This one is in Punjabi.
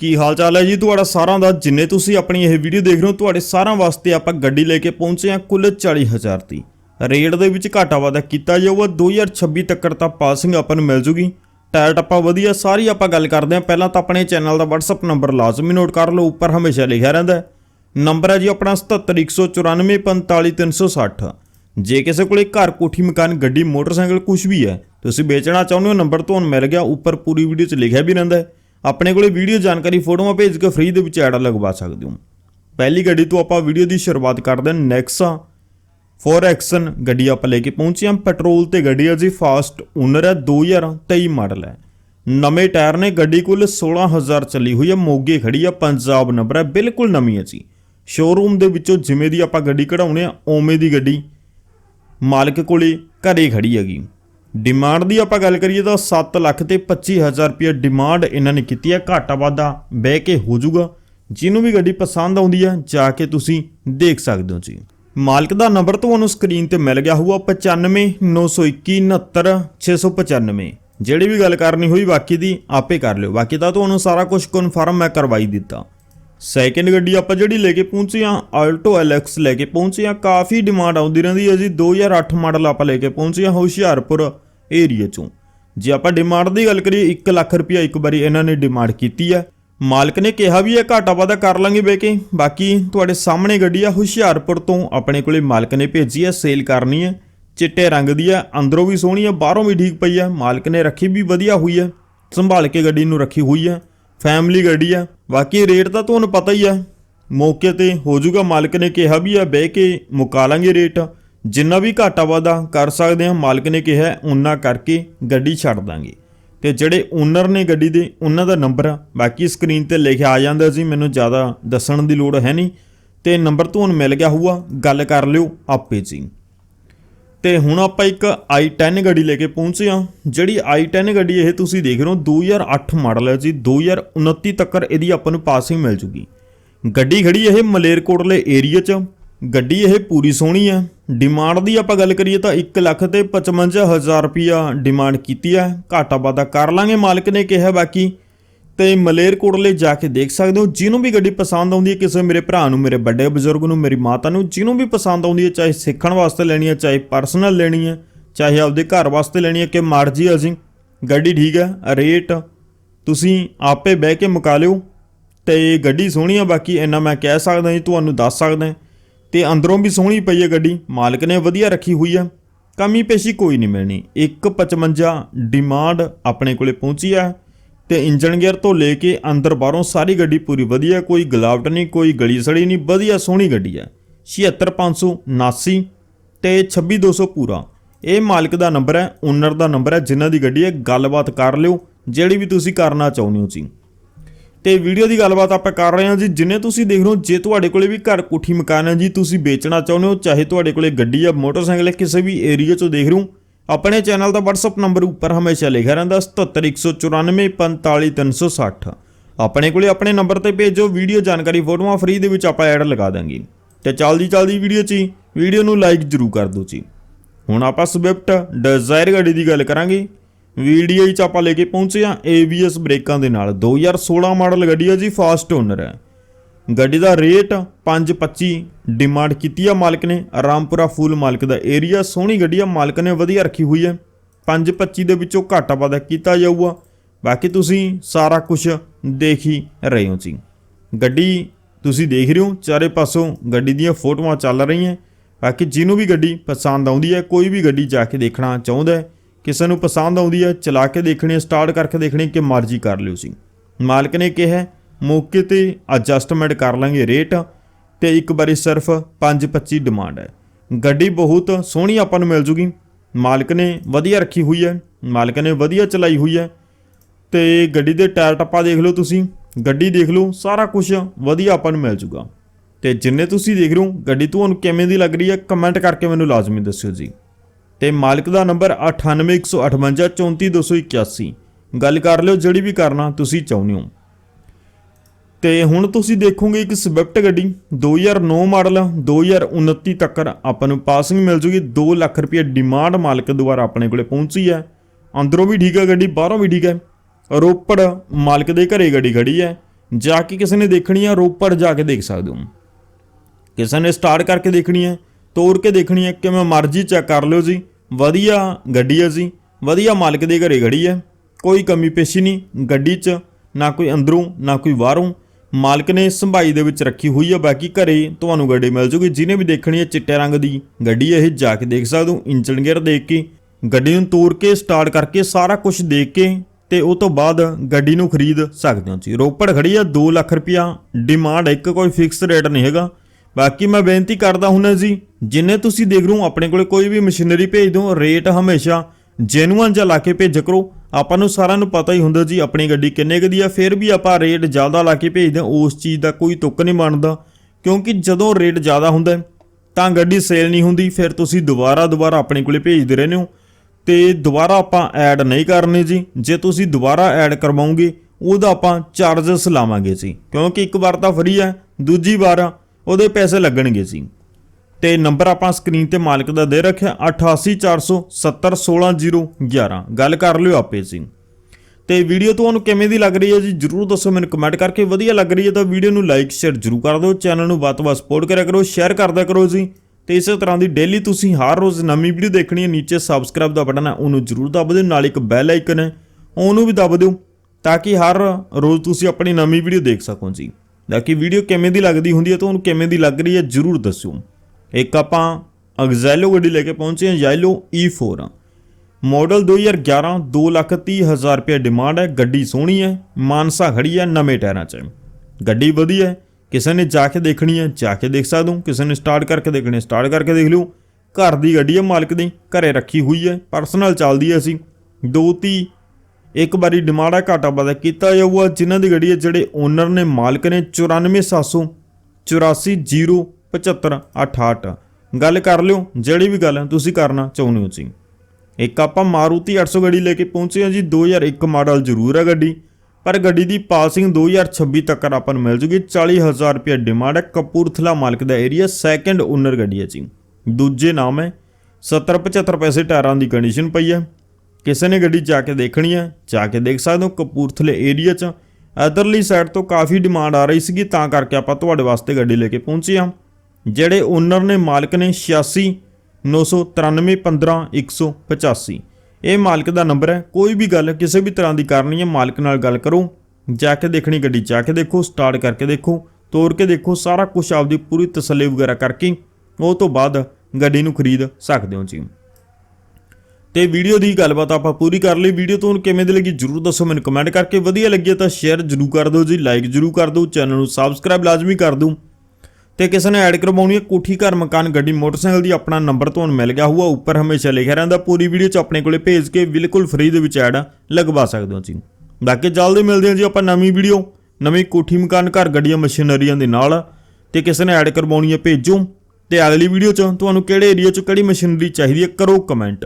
ਕੀ ਹਾਲ ਚਾਲ ਹੈ ਜੀ? ਤੁਹਾਡਾ ਸਾਰਿਆਂ ਦਾ, ਜਿੰਨੇ ਤੁਸੀਂ ਆਪਣੀ ਇਹ ਵੀਡੀਓ ਦੇਖ ਰਹੇ ਹੋ, ਤੁਹਾਡੇ ਸਾਰਿਆਂ ਵਾਸਤੇ ਆਪਾਂ ਗੱਡੀ ਲੈ ਕੇ ਪਹੁੰਚੇ ਹਾਂ ਕੁੱਲ 40000 ਦੀ। ਰੇਟ ਦੇ ਵਿੱਚ ਘਾਟਾ ਵਾਧਾ ਕੀਤਾ ਜਾਊਗਾ। 2026 ਤੱਕ ਤਾਂ ਪਾਸਿੰਗ ਆਪਾਂ ਨੂੰ ਮਿਲ ਜੂਗੀ। ਟਾਇਰ ਟੱਪਾ ਵਧੀਆ, ਸਾਰੀ ਆਪਾਂ ਗੱਲ ਕਰਦੇ ਹਾਂ। ਪਹਿਲਾਂ ਤਾਂ ਆਪਣੇ ਚੈਨਲ ਦਾ WhatsApp ਨੰਬਰ ਲਾਜ਼ਮੀ ਨੋਟ ਕਰ ਲਓ, ਉੱਪਰ ਹਮੇਸ਼ਾ ਲਿਖਿਆ ਰਹਿੰਦਾ ਨੰਬਰ ਹੈ ਜੀ ਆਪਣਾ 7714945360 ਜੇ ਕਿਸੇ ਕੋਲੇ ਘਰ, ਕੋਠੀ, ਮਕਾਨ, ਗੱਡੀ, ਮੋਟਰਸਾਈਕਲ ਕੁਝ ਵੀ ਹੈ, ਤੁਸੀਂ ਵੇਚਣਾ ਚਾਹੁੰਦੇ ਹੋ, ਨੰਬਰ ਤੁਹਾਨੂੰ ਮਿਲ ਗਿਆ। ਉੱਪਰ ਪੂਰੀ ਵੀਡੀਓ 'ਚ ਲਿਖਿਆ ਵੀ ਰਹਿੰਦਾ ਹੈ। ਆਪਣੇ ਕੋਲੇ ਵੀਡੀਓ ਜਾਣਕਾਰੀ ਫੋਟੋਆਂ ਭੇਜ ਕੇ ਫ੍ਰੀ ਦੇ ਵਿੱਚ ਐਡ ਲਗਵਾ ਸਕਦੇ ਹੋ। ਪਹਿਲੀ ਗੱਡੀ ਤੋਂ ਆਪਾਂ ਵੀਡੀਓ ਦੀ ਸ਼ੁਰੂਆਤ ਕਰਦੇ ਹਾਂ। ਨੈਕਸਾ 4 ਐਕਸ਼ਨ ਗੱਡੀ ਆਪਾਂ ਲੈ ਕੇ ਪਹੁੰਚੇ ਹਾਂ। ਪੈਟਰੋਲ ਤੇ ਗੱਡੀ ਹੈ ਜੀ, ਫਾਸਟ ਓਨਰ ਹੈ 2023 ਮਾਡਲ ਹੈ। ਨਵੇਂ ਟਾਇਰ ਨੇ ਗੱਡੀ ਕੁੱਲ 16000 ਚੱਲੀ ਹੋਈ ਹੈ। ਮੋਗੇ ਖੜੀ ਹੈ ਪੰਜਾਬ ਨੰਬਰ ਹੈ, ਬਿਲਕੁਲ ਨਵੀਂ ਹੈ ਜੀ। ਸ਼ੋਰੂਮ ਦੇ ਵਿੱਚੋਂ ਜਿਵੇਂ ਦੀ ਆਪਾਂ ਗੱਡੀ ਕਢਾਉਣੇ ਆ ਓਵੇਂ ਦੀ ਗੱਡੀ ਮਾਲਕ ਕੋਲੇ ਘਰੇ ਖੜੀ ਹੈਗੀ। ਡਿਮਾਂਡ ਦੀ ਆਪਾਂ ਗੱਲ ਕਰੀਏ ਤਾਂ 7 ਲੱਖ ਤੇ 25000 ਰੁਪਏ ਡਿਮਾਂਡ ਇਹਨਾਂ ਨੇ ਕੀਤੀ ਹੈ, ਘਾਟਾ ਵਾਧਾ ਬਹਿ ਕੇ ਹੋ ਜਾਊਗਾ। ਜਿਹਨੂੰ ਵੀ ਗੱਡੀ ਪਸੰਦ ਆਉਂਦੀ ਹੈ, ਜਾ ਕੇ ਤੁਸੀਂ ਦੇਖ ਸਕਦੇ ਹੋ ਜੀ। ਮਾਲਕ ਦਾ ਨੰਬਰ ਤੁਹਾਨੂੰ ਸਕਰੀਨ ਤੇ ਮਿਲ ਗਿਆ ਹੋਊਗਾ 9591699695 ਜਿਹੜੀ ਵੀ ਗੱਲ ਕਰਨੀ ਹੋਈ ਬਾਕੀ ਦੀ ਆਪੇ ਕਰ ਲਿਓ। ਬਾਕੀ ਤਾਂ ਤੁਹਾਨੂੰ ਸਾਰਾ ਕੁਝ ਕਨਫਰਮ ਮੈਂ ਕਰਵਾਈ ਦਿੱਤਾ। ਸੈਕਿੰਡ ਗੱਡੀ ਆਪਾਂ ਜਿਹੜੀ ਲੈ ਕੇ ਪਹੁੰਚੇ ਆ ਆਲਟੋ ਐਲਐਕਸ ਲੈ ਕੇ ਪਹੁੰਚੇ ਆ ਕਾਫੀ ਡਿਮਾਂਡ ਆਉਂਦੀ ਰਹਿੰਦੀ ਹੈ ਜੀ। 2008 ਮਾਡਲ ਆਪਾਂ ਲੈ ਕੇ ਪਹੁੰਚੇ ਆ ਹੁਸ਼ਿਆਰਪੁਰ ਏਰੀਏ ਚੋਂ। ਜੇ ਆਪਾਂ ਡਿਮਾਂਡ ਦੀ ਗੱਲ ਕਰੀਏ 1 ਲੱਖ ਰੁਪਇਆ ਇੱਕ ਵਾਰੀ ਇਹਨਾਂ ਨੇ ਡਿਮਾਂਡ ਕੀਤੀ ਹੈ। ਮਾਲਕ ਨੇ ਕਿਹਾ ਵੀ ਇਹ ਘਾਟਾ ਵਾਧਾ ਕਰ ਲਾਂਗੇ ਬੇ ਕੇ ਬਾਕੀ ਤੁਹਾਡੇ ਸਾਹਮਣੇ ਗੱਡੀ ਆ, ਹੁਸ਼ਿਆਰਪੁਰ ਤੋਂ ਆਪਣੇ ਕੋਲੇ ਮਾਲਕ ਨੇ ਭੇਜੀ ਹੈ ਸੇਲ ਕਰਨੀ ਹੈ। ਚਿੱਟੇ ਰੰਗ ਦੀ ਹੈ, ਅੰਦਰੋਂ ਵੀ ਸੋਹਣੀ ਹੈ, ਬਾਹਰੋਂ ਵੀ ਠੀਕ ਪਈ ਹੈ। ਮਾਲਕ ਨੇ ਰੱਖੀ ਵੀ ਵਧੀਆ ਹੋਈ ਹੈ। ਸੰਭਾਲ ਕੇ ਗੱਡੀ ਨੂੰ ਰੱਖੀ ਹੋਈ ਹੈ। ਫੈਮਿਲੀ ਗੱਡੀ ਆ ਬਾਕੀ ਰੇਟ ਤਾਂ ਤੁਹਾਨੂੰ ਪਤਾ ਹੀ ਆ ਮੌਕੇ ਤੇ ਹੋ ਜਾਊਗਾ, ਮਾਲਕ ਨੇ ਕਿਹਾ ਵੀ ਆ ਬਹਿ ਕੇ ਮੁਕਾ ਲਾਂਗੇ ਰੇਟ। ਜਿੰਨਾ ਵੀ ਘਾਟਾ ਵਾਧਾ ਕਰ ਸਕਦੇ ਹਾਂ, ਮਾਲਕ ਨੇ ਕਿਹਾ ਉਨਾ ਕਰਕੇ ਗੱਡੀ ਛੱਡ ਦਾਂਗੇ। ਤੇ ਜਿਹੜੇ ਓਨਰ ਨੇ ਗੱਡੀ ਦੇ, ਉਹਨਾਂ ਦਾ ਨੰਬਰ ਬਾਕੀ ਸਕਰੀਨ ਤੇ ਲਿਖਿਆ ਆ ਜਾਂਦਾ ਸੀ, ਮੈਨੂੰ ਜ਼ਿਆਦਾ ਦੱਸਣ ਦੀ ਲੋੜ ਹੈ ਨਹੀਂ। ਤੇ ਨੰਬਰ ਤੁਹਾਨੂੰ ਮਿਲ ਗਿਆ ਹੋਊਗਾ, ਗੱਲ ਕਰ ਲਿਓ ਆਪੇ ਜੀ। ਤੇ ਹੁਣ ਆਪਾਂ ਇੱਕ i10 ਗੱਡੀ ਲੈ ਕੇ ਪਹੁੰਚੇ ਆ ਜਿਹੜੀ i10 ਗੱਡੀ ਇਹ ਤੁਸੀਂ ਦੇਖ ਰਹੇ ਹੋ 2008 ਮਾਡਲ ਹੈ ਜੀ। 2029 ਤੱਕ ਇਹਦੀ ਆਪਾਂ ਨੂੰ ਪਾਸਿੰਗ ਮਿਲ ਜੂਗੀ। ਗੱਡੀ ਖੜੀ ਇਹ ਮਲੇਰਕੋਟਲੇ ਏਰੀਆ 'ਚ। ਗੱਡੀ ਇਹ ਪੂਰੀ ਸੋਹਣੀ ਆ ਡਿਮਾਂਡ ਦੀ ਆਪਾਂ ਗੱਲ ਕਰੀਏ ਤਾਂ 1 ਲੱਖ ਤੇ 55000 ਰੁਪਿਆ ਡਿਮਾਂਡ ਕੀਤੀ ਹੈ। ਘਾਟਾ ਵਾਧਾ ਕਰ ਲਾਂਗੇ, ਮਾਲਕ ਨੇ ਕਿਹਾ ਬਾਕੀ। ਤੇ ਮਲੇਰਕੋਟਲੇ ਜਾ ਕੇ ਦੇਖ ਸਕਦੇ ਹੋ, ਜਿਹਨੂੰ ਵੀ ਗੱਡੀ ਪਸੰਦ ਆਉਂਦੀ ਹੈ, ਕਿਸੇ ਮੇਰੇ ਭਰਾ ਨੂੰ, ਮੇਰੇ ਵੱਡੇ ਬਜ਼ੁਰਗ ਨੂੰ, ਮੇਰੀ ਮਾਤਾ ਨੂੰ, ਜਿਹਨੂੰ ਵੀ ਪਸੰਦ ਆਉਂਦੀ ਹੈ, ਚਾਹੇ ਸਿੱਖਣ ਵਾਸਤੇ ਲੈਣੀ ਹੈ, ਚਾਹੇ ਪਰਸਨਲ ਲੈਣੀ ਹੈ, ਚਾਹੇ ਆਪਦੇ ਘਰ ਵਾਸਤੇ ਲੈਣੀ ਹੈ, ਕਿ ਮਰਜ਼ੀ ਅਸੀਂ ਗੱਡੀ ਠੀਕ ਹੈ, ਰੇਟ ਤੁਸੀਂ ਆਪੇ ਬਹਿ ਕੇ ਮੁਕਾ ਲਿਓ। ਤੇ ਗੱਡੀ ਸੋਹਣੀ ਆ, ਬਾਕੀ ਇੰਨਾ ਮੈਂ ਕਹਿ ਸਕਦਾ ਜੀ, ਤੁਹਾਨੂੰ ਦੱਸ ਸਕਦਾ। ਤੇ ਅੰਦਰੋਂ ਵੀ ਸੋਹਣੀ ਪਈ ਹੈ ਗੱਡੀ। ਮਾਲਕ ਨੇ ਵਧੀਆ ਰੱਖੀ ਹੋਈ ਹੈ। ਕਮੀ ਪੇਸ਼ੀ ਕੋਈ ਨਹੀਂ ਮਿਲਣੀ। 155 ਡਿਮਾਂਡ ਆਪਣੇ ਕੋਲੇ ਪਹੁੰਚੀ ਹੈ ਤੇ ਇੰਜਨ ਗੇਅਰ ਤੋਂ ਲੈ ਕੇ ਅੰਦਰ ਬਾਹਰੋਂ ਸਾਰੀ ਗੱਡੀ ਪੂਰੀ ਵਧੀਆ, ਕੋਈ ਗਲਾਵਟ ਨਹੀਂ, ਕੋਈ ਗਲੀ ਸੜੀ ਨਹੀਂ, ਵਧੀਆ ਸੋਹਣੀ ਗੱਡੀ ਆ 76579 ਤੇ 26200 ਪੂਰਾ। ਇਹ ਮਾਲਕ ਦਾ ਨੰਬਰ ਹੈ, ਓਨਰ ਦਾ ਨੰਬਰ ਹੈ, ਜਿਨ੍ਹਾਂ ਦੀ ਗੱਡੀ ਹੈ, ਗੱਲਬਾਤ ਕਰ ਲਿਓ। ਜਿਹੜੀ ਵੀ ਤੁਸੀਂ ਕਰਨਾ ਚਾਹੁੰਦੇ ਹੋ ਜੀ। ਤੇ ਵੀਡੀਓ ਦੀ ਗੱਲਬਾਤ ਆਪਾਂ ਕਰ ਰਹੇ ਹਾਂ ਜੀ। ਜਿੰਨੇ ਤੁਸੀਂ ਦੇਖ ਰਹੇ ਹੋ, ਜੇ ਤੁਹਾਡੇ ਕੋਲੇ ਵੀ ਘਰ ਕੋਠੀ ਮਕਾਨ ਹੈ ਜੀ, ਤੁਸੀਂ ਵੇਚਣਾ ਚਾਹੁੰਦੇ ਹੋ, ਚਾਹੇ ਤੁਹਾਡੇ ਕੋਲੇ ਗੱਡੀ ਜਾਂ ਮੋਟਰਸਾਈਕਲ ਹੈ, ਕਿਸੇ ਵੀ ਏਰੀਆ 'ਚੋਂ ਦੇਖ ਰਹੇ ਹੋ, ਆਪਣੇ ਚੈਨਲ ਦਾ WhatsApp ਨੰਬਰ ਉੱਪਰ ਹਮੇਸ਼ਾ ਲਿਖਿਆ ਰਹਿੰਦਾ 7714945360 ਆਪਣੇ ਕੋਲੇ ਆਪਣੇ ਨੰਬਰ ਤੇ ਭੇਜੋ, ਵੀਡੀਓ ਜਾਣਕਾਰੀ ਫੋਟੋਆਂ ਫ੍ਰੀ ਦੇ ਵਿੱਚ ਆਪਾਂ ਐਡ ਲਗਾ ਦਾਂਗੇ ਤੇ ਚੱਲਦੀ ਚੱਲਦੀ ਵੀਡੀਓ 'ਚ ਹੀ ਵੀਡੀਓ ਨੂੰ ਲਾਈਕ ਜ਼ਰੂਰ ਕਰ ਦਿਓ ਜੀ। ਹੁਣ ਆਪਾਂ ਸਵਿਫਟ ਡਿਜ਼ਾਇਰ ਗੱਡੀ ਦੀ ਗੱਲ ਕਰਾਂਗੇ। ਵੀਡੀਓ 'ਚ ਆਪਾਂ ਲੈ ਕੇ ਪਹੁੰਚੇ ਆ ABS ਬ੍ਰੇਕਾਂ ਦੇ ਨਾਲ। 2016 ਮਾਡਲ ਗੱਡੀ ਆ ਜੀ ਫਾਸਟ ਓਨਰ ਹੈ। ਗੱਡੀ ਦਾ ਰੇਟ 525 ਡਿਮਾਂਡ ਕੀਤੀ ਆ ਮਾਲਕ ਨੇ। ਰਾਮਪੁਰਾ ਫੂਲ ਮਾਲਕ ਦਾ ਏਰੀਆ ਸੋਹਣੀ ਗੱਡੀ ਆ, ਮਾਲਕ ਨੇ ਵਧੀਆ ਰੱਖੀ ਹੋਈ ਹੈ। 525 ਦੇ ਵਿੱਚੋਂ ਘਾਟਾ ਵਾਧਾ ਕੀਤਾ ਜਾਊਗਾ। ਬਾਕੀ ਤੁਸੀਂ ਸਾਰਾ ਕੁਝ ਦੇਖ ਹੀ ਰਹੇ ਹੋ ਜੀ। ਗੱਡੀ ਤੁਸੀਂ ਦੇਖ ਰਹੇ ਹੋ, ਚਾਰੇ ਪਾਸੋਂ ਗੱਡੀ ਦੀਆਂ ਫੋਟੋਆਂ ਚੱਲ ਰਹੀਆਂ। ਬਾਕੀ ਜਿਹਨੂੰ ਵੀ ਗੱਡੀ ਪਸੰਦ ਆਉਂਦੀ ਹੈ, ਕੋਈ ਵੀ ਗੱਡੀ ਜਾ ਕੇ ਦੇਖਣਾ ਚਾਹੁੰਦਾ ਹੈ ਕਿਸੇ ਨੂੰ ਪਸੰਦ ਆਉਂਦੀ ਹੈ ਚਲਾ ਕੇ ਦੇਖਣੀ ਸਟਾਰਟ ਕਰਕੇ ਦੇਖਣੀ ਕਿ ਮਰਜ਼ੀ ਕਰ ਲਿਓ ਸੀ। ਮਾਲਕ ਨੇ ਕਿਹਾ, ਮੌਕੇ ਤੇ ਐਡਜਸਟਮੈਂਟ ਕਰ ਲਾਂਗੇ ਰੇਟ ਤੇ ਇੱਕ ਵਾਰੀ ਸਿਰਫ 525 ਡਿਮਾਂਡ ਹੈ। ਗੱਡੀ ਬਹੁਤ ਸੋਹਣੀ ਆਪਾਂ ਨੂੰ ਮਿਲ ਜੂਗੀ। ਮਾਲਕ ਨੇ ਵਧੀਆ ਰੱਖੀ ਹੋਈ ਹੈ, ਮਾਲਕ ਨੇ ਵਧੀਆ ਚਲਾਈ ਹੋਈ ਹੈ। ਤੇ ਗੱਡੀ ਦੇ ਟਾਇਰ ਟੱਪਾ ਦੇਖ ਲਓ ਤੁਸੀਂ, ਗੱਡੀ ਦੇਖ ਲਓ, ਸਾਰਾ ਕੁਝ ਵਧੀਆ ਆਪਾਂ ਨੂੰ ਮਿਲ ਜੂਗਾ। ਤੇ ਜਿੰਨੇ ਤੁਸੀਂ ਦੇਖ ਰਹੇ ਹੋ, ਗੱਡੀ ਤੁਹਾਨੂੰ ਕਿਵੇਂ ਦੀ ਲੱਗ ਰਹੀ ਹੈ ਕਮੈਂਟ ਕਰਕੇ ਮੈਨੂੰ ਲਾਜ਼ਮੀ ਦੱਸਿਓ ਜੀ। ਤੇ ਮਾਲਕ ਦਾ ਨੰਬਰ 9815534281 ਗੱਲ ਕਰ ਲਿਓ ਜਿਹੜੀ ਵੀ ਕਰਨਾ ਤੁਸੀਂ ਚਾਹੁੰਦੇ ਹੋ। ਤੇ ਹੁਣ ਤੁਸੀਂ ਦੇਖੋਗੇ ਇੱਕ ਸਵਿਫਟ ਗੱਡੀ 2009 ਮਾਡਲ 2029 ਤੱਕ ਆਪਾਂ ਨੂੰ ਪਾਸਿੰਗ ਮਿਲ ਜੂਗੀ। 2 ਲੱਖ ਰੁਪਏ ਡਿਮਾਂਡ ਮਾਲਕ ਦੁਆਰਾ ਆਪਣੇ ਕੋਲੇ ਪਹੁੰਚੀ ਹੈ। ਅੰਦਰੋਂ ਵੀ ਠੀਕ ਹੈ ਗੱਡੀ, ਬਾਹਰੋਂ ਵੀ ਠੀਕ ਹੈ। ਰੋਪੜ ਮਾਲਕ ਦੇ ਘਰੇ ਗੱਡੀ ਖੜੀ ਹੈ। ਜਾ ਕੇ ਕਿਸੇ ਨੇ ਦੇਖਣੀ ਆ ਰੋਪੜ ਜਾ ਕੇ ਦੇਖ ਸਕਦੇ ਹੋ। ਕਿਸੇ ਨੇ ਸਟਾਰਟ ਕਰਕੇ ਦੇਖਣੀ ਹੈ। ਤੋੜ ਕੇ ਦੇਖਣੀ ਹੈ ਕਿਵੇਂ ਮਰਜ਼ੀ ਚੈੱਕ ਕਰ ਲਿਓ ਜੀ। ਵਧੀਆ ਗੱਡੀ ਹੈ ਜੀ। ਵਧੀਆ ਮਾਲਕ ਦੇ ਘਰੇ ਖੜੀ ਹੈ। ਕੋਈ ਕਮੀ ਪੇਸ਼ੀ ਨਹੀਂ। ਗੱਡੀ 'ਚ ਨਾ ਕੋਈ ਅੰਦਰੋਂ, ਨਾ ਕੋਈ ਬਾਹਰੋਂ। ਮਾਲਕ ਨੇ ਸੰਭਾਈ ਦੇ ਵਿੱਚ ਰੱਖੀ ਹੋਈ ਹੈ। ਬਾਕੀ ਘਰੇ ਤੁਹਾਨੂੰ ਗੱਡੀ ਮਿਲ ਜੂਗੀ। ਜਿਹਨੇ ਵੀ ਦੇਖਣੀ ਹੈ ਚਿੱਟੇ ਰੰਗ ਦੀ ਗੱਡੀ ਹੈ, ਇਹ ਜਾ ਕੇ ਦੇਖ ਸਕਦੇ ਹੋ। ਇੰਜਨ ਗੇਅਰ ਦੇਖ ਕੇ। ਗੱਡੀ ਨੂੰ ਤੋੜ ਕੇ ਸਟਾਰਟ ਕਰਕੇ ਸਾਰਾ ਕੁਝ ਦੇਖ ਕੇ ਤੇ ਉਹ ਤੋਂ ਬਾਅਦ ਗੱਡੀ ਨੂੰ ਖਰੀਦ ਸਕਦੇ ਹੋ ਜੀ ਰੋਪੜ ਖੜੀ ਆ 2 ਲੱਖ ਰੁਪਿਆ ਡਿਮਾਂਡ ਇੱਕ ਕੋਈ ਫਿਕਸ ਰੇਟ ਨਹੀਂ ਹੈਗਾ। ਬਾਕੀ ਮੈਂ ਬੇਨਤੀ ਕਰਦਾ ਹੁੰਦਾ ਜੀ, ਜਿੰਨੇ ਤੁਸੀਂ ਦੇਖ ਰਹੇ ਹੋ, ਆਪਣੇ ਕੋਲੇ ਕੋਈ ਵੀ ਮਸ਼ੀਨਰੀ ਭੇਜ ਦਿਓ, ਰੇਟ ਹਮੇਸ਼ਾ ਜੈਨੂਅਨ ਜਿਹਾ ਲਾ ਕੇ ਭੇਜ ਕਰੋ। ਆਪਾਂ ਨੂੰ ਸਾਰਿਆਂ ਨੂੰ ਪਤਾ ਹੀ ਹੁੰਦਾ ਜੀ, ਆਪਣੀ ਗੱਡੀ ਕਿੰਨੇ ਕੁ ਦੀ ਆ, ਫਿਰ ਵੀ ਆਪਾਂ ਰੇਟ ਜ਼ਿਆਦਾ ਲਾ ਕੇ ਭੇਜਦੇ ਹਾਂ ਉਸ ਚੀਜ਼ ਦਾ ਕੋਈ ਤੁੱਕ ਨਹੀਂ ਬਣਦਾ। ਕਿਉਂਕਿ ਜਦੋਂ ਰੇਟ ਜ਼ਿਆਦਾ ਹੁੰਦਾ ਤਾਂ ਗੱਡੀ ਸੇਲ ਨਹੀਂ ਹੁੰਦੀ, ਫਿਰ ਤੁਸੀਂ ਦੁਬਾਰਾ ਦੁਬਾਰਾ ਆਪਣੇ ਕੋਲੇ ਭੇਜਦੇ ਰਹਿੰਦੇ ਹੋ। ਤੇ ਦੁਬਾਰਾ ਆਪਾਂ ਐਡ ਨਹੀਂ ਕਰਨੀ ਜੀ, ਜੇ ਤੁਸੀਂ ਦੁਬਾਰਾ ਐਡ ਕਰਵਾਉਂਗੇ ਉਹਦਾ ਆਪਾਂ ਚਾਰजेस ਲਾਵਾਂਗੇ ਜੀ। ਕਿਉਂਕਿ ਇੱਕ ਵਾਰ ਤਾਂ ਫ੍ਰੀ ਹੈ, ਦੂਜੀ ਵਾਰ ਉਹਦੇ ਪੈਸੇ ਲੱਗਣਗੇ ਜੀ। ਤੇ ਨੰਬਰ ਆਪਾਂ ਸਕਰੀਨ ਤੇ ਮਾਲਕ ਦਾ ਦੇ ਰੱਖਿਆ 8847716011 ਗੱਲ ਕਰ ਲਿਓ ਆਪੇ ਸੀ ਤੇ ਵੀਡੀਓ ਤੁਹਾਨੂੰ ਕਿਵੇਂ ਦੀ ਲੱਗ ਰਹੀ ਹੈ ਜੀ, ਜਰੂਰ ਦੱਸੋ ਮੈਨੂੰ ਕਮੈਂਟ ਕਰਕੇ। ਵਧੀਆ ਲੱਗ ਰਹੀ ਹੈ ਤਾਂ ਵੀਡੀਓ ਨੂੰ ਲਾਈਕ ਸ਼ੇਅਰ ਜਰੂਰ ਕਰ ਦਿਓ। ਚੈਨਲ ਨੂੰ ਵੱਧ ਤੋਂ ਵੱਧ ਸਪੋਰਟ ਕਰਿਆ ਕਰੋ ਸ਼ੇਅਰ ਕਰਦਿਆ ਕਰੋ ਜੀ। ਤੇ ਇਸੇ ਤਰ੍ਹਾਂ ਦੀ ਡੇਲੀ ਤੁਸੀਂ ਹਰ ਰੋਜ਼ ਨਵੀਂ ਵੀਡੀਓ ਦੇਖਣੀ ਹੈ, ਨੀਚੇ ਸਬਸਕ੍ਰਾਈਬ ਦਾ ਬਟਨ ਹੈ, ਉਹਨੂੰ ਜਰੂਰ ਦਬਾ ਦਿਓ। ਨਾਲ ਇੱਕ ਬੈਲ ਆਈਕਨ ਹੈ, ਉਹਨੂੰ ਵੀ ਦਬਾ ਦਿਓ, ਤਾਂ ਕਿ ਹਰ ਰੋਜ਼ ਤੁਸੀਂ ਆਪਣੀ ਨਵੀਂ ਵੀਡੀਓ ਦੇਖ ਸਕੋ ਜੀ। ਬਾਕੀ ਵੀਡੀਓ ਕਿਵੇਂ ਦੀ ਲੱਗਦੀ ਹੁੰਦੀ ਹੈ ਤੁਹਾਨੂੰ ਕਿਵੇਂ ਦੀ ਲੱਗ ਰਹੀ ਹੈ, ਜਰੂਰ ਦੱਸਿਓ। ਇੱਕ ਆਪਾਂ ਅਗਜ਼ੈਲੋ ਗੱਡੀ ਲੈ ਕੇ ਪਹੁੰਚੇ ਹਾਂ ਯੈਲੋ E4 ਮਾਡਲ 2011 230000 ਰੁਪਏ ਡਿਮਾਂਡ ਹੈ, ਗੱਡੀ ਸੋਹਣੀ ਹੈ, ਮਾਨਸਾ ਖੜੀ ਹੈ ਨਵੇਂ ਟਾਇਰਾਂ 'ਚ। ਗੱਡੀ ਵਧੀਆ ਹੈ, ਕਿਸੇ ਨੇ ਜਾ ਕੇ ਦੇਖਣੀ ਹੈ, ਜਾ ਕੇ ਦੇਖ ਸਕਦੇ ਹੋ, ਕਿਸੇ ਨੇ ਸਟਾਰਟ ਕਰਕੇ ਦੇਖਣੀ ਹੈ ਸਟਾਰਟ ਕਰਕੇ ਦੇਖ ਲਿਓ। ਘਰ ਦੀ ਗੱਡੀ ਹੈ ਮਾਲਕ ਦੀ, ਘਰੇ ਰੱਖੀ ਹੋਈ ਹੈ ਪਰਸਨਲ ਚੱਲਦੀ ਹੈ ਅਸੀਂ। ਦੋ ਤੀ ਇੱਕ ਵਾਰੀ ਡਿਮਾਂਡ ਹੈ ਘਾਟਾ ਵਾਧਾ ਕੀਤਾ ਜਾਊਗਾ, ਜਿਨ੍ਹਾਂ ਦੀ ਗੱਡੀ ਹੈ ਜਿਹੜੇ ਓਨਰ ਨੇ, ਮਾਲਕ ਨੇ 94700 840758 ਗੱਲ ਕਰ ਲਿਓ, ਜਿਹੜੀ ਵੀ ਗੱਲ ਤੁਸੀਂ ਕਰਨਾ ਚਾਹੁੰਦੇ ਹੋ ਜੀ। ਇੱਕ ਆਪਾਂ ਮਾਰੂਤੀ 800 ਗੱਡੀ ਲੈ ਕੇ ਪਹੁੰਚੇ ਹਾਂ ਜੀ 2001 ਮਾਡਲ ਜ਼ਰੂਰ ਹੈ ਗੱਡੀ, ਪਰ ਗੱਡੀ ਦੀ ਪਾਸਿੰਗ 2026 ਤੱਕ ਆਪਾਂ ਨੂੰ ਮਿਲ ਜੂਗੀ। 40000 ਰੁਪਏ ਡਿਮਾਂਡ ਹੈ, ਕਪੂਰਥਲਾ ਮਾਲਕ ਦਾ ਏਰੀਆ ਸੈਕੰਡ ਓਨਰ ਗੱਡੀ ਹੈ ਜੀ। ਦੂਜੇ ਨਾਮ ਹੈ 70 75 ਪੈਸੇ ਟਾਇਰਾਂ ਦੀ ਕੰਡੀਸ਼ਨ ਪਈ ਹੈ। ਕਿਸੇ ਨੇ ਗੱਡੀ ਜਾ ਕੇ ਦੇਖਣੀ ਹੈ ਜਾ ਕੇ ਦੇਖ ਸਕਦੇ ਹੋ ਕਪੂਰਥਲੇ ਏਰੀਆ 'ਚ। ਅਦਰਲੀ ਸਾਈਡ ਤੋਂ ਕਾਫੀ ਡਿਮਾਂਡ ਆ ਰਹੀ ਸੀਗੀ, ਤਾਂ ਕਰਕੇ ਆਪਾਂ ਤੁਹਾਡੇ ਵਾਸਤੇ ਗੱਡੀ ਲੈ ਕੇ ਪਹੁੰਚੇ ਹਾਂ। ਜਿਹੜੇ ਓਨਰ ਨੇ ਮਾਲਕ ਨੇ 86 993 15 185 ਇਹ ਮਾਲਕ ਦਾ ਨੰਬਰ ਹੈ, ਕੋਈ ਵੀ ਗੱਲ, ਕਿਸੇ ਵੀ ਤਰ੍ਹਾਂ ਦੀ ਕਰਨੀ ਹੈ, ਮਾਲਕ ਨਾਲ ਗੱਲ ਕਰੋ। ਜਾ ਕੇ ਦੇਖਣੀ ਗੱਡੀ, ਜਾ ਕੇ ਦੇਖੋ ਸਟਾਰਟ ਕਰਕੇ ਦੇਖੋ, ਤੋੜ ਕੇ ਦੇਖੋ, ਸਾਰਾ ਕੁਝ ਆਪਦੀ ਪੂਰੀ ਤਸੱਲੀ ਵਗੈਰਾ ਕਰਕੇ, ਉਹ ਤੋਂ ਬਾਅਦ ਗੱਡੀ ਨੂੰ ਖਰੀਦ ਸਕਦੇ ਹੋ ਜੀ। ਤੇ ਵੀਡੀਓ ਦੀ ਗੱਲਬਾਤ ਆਪਾਂ ਪੂਰੀ ਕਰ ਲਈ। ਵੀਡੀਓ ਤੁਹਾਨੂੰ ਕਿਵੇਂ ਦੀ ਲੱਗੀ ਜਰੂਰ ਦੱਸੋ, ਮੈਨੂੰ ਕਮੈਂਟ ਕਰਕੇ। ਵਧੀਆ ਲੱਗੀ ਤਾਂ ਸ਼ੇਅਰ ਜਰੂਰ ਕਰ ਦਿਓ ਜੀ ਲਾਈਕ ਜਰੂਰ ਕਰ ਦਿਓ ਚੈਨਲ ਨੂੰ ਸਬਸਕ੍ਰਾਈਬ ਲਾਜ਼ਮੀ ਕਰ ਦਿਓ। ਤੇ ਕਿਸੇ ਨੇ ਐਡ ਕਰਵਾਉਣੀ ਹੈ ਕੋਠੀ ਘਰ ਮਕਾਨ ਗੱਡੀ ਮੋਟਰਸਾਈਕਲ ਦੀ, ਆਪਣਾ ਨੰਬਰ ਤੁਹਾਨੂੰ ਮਿਲ ਗਿਆ ਹੋਊਗਾ, ਉੱਪਰ ਹਮੇਸ਼ਾ ਲਿਖਿਆ ਰਹਿੰਦਾ। ਪੂਰੀ ਵੀਡੀਓ 'ਚ ਆਪਣੇ ਕੋਲੇ ਭੇਜ ਕੇ ਬਿਲਕੁਲ ਫ੍ਰੀ ਦੇ ਵਿੱਚ ਐਡ ਲਗਵਾ ਸਕਦੇ ਹੋ ਜੀ। ਬਾਕੀ ਜਲਦੀ ਮਿਲਦੇ ਹਾਂ ਜੀ ਆਪਾਂ ਨਵੀਂ ਵੀਡੀਓ, ਨਵੀਂ ਕੋਠੀ ਮਕਾਨ ਘਰ ਗੱਡੀਆਂ ਮਸ਼ੀਨਰੀਆਂ ਦੇ ਨਾਲ। ਤੇ ਕਿਸੇ ਨੇ ਐਡ ਕਰਵਾਉਣੀ ਹੈ ਭੇਜੋ। ਤੇ ਅਗਲੀ ਵੀਡੀਓ 'ਚ ਤੁਹਾਨੂੰ ਕਿਹੜੇ ਏਰੀਆ 'ਚ ਕਿਹੜੀ ਮਸ਼ੀਨਰੀ ਚਾਹੀਦੀ ਹੈ ਕਰੋ ਕਮੈਂਟ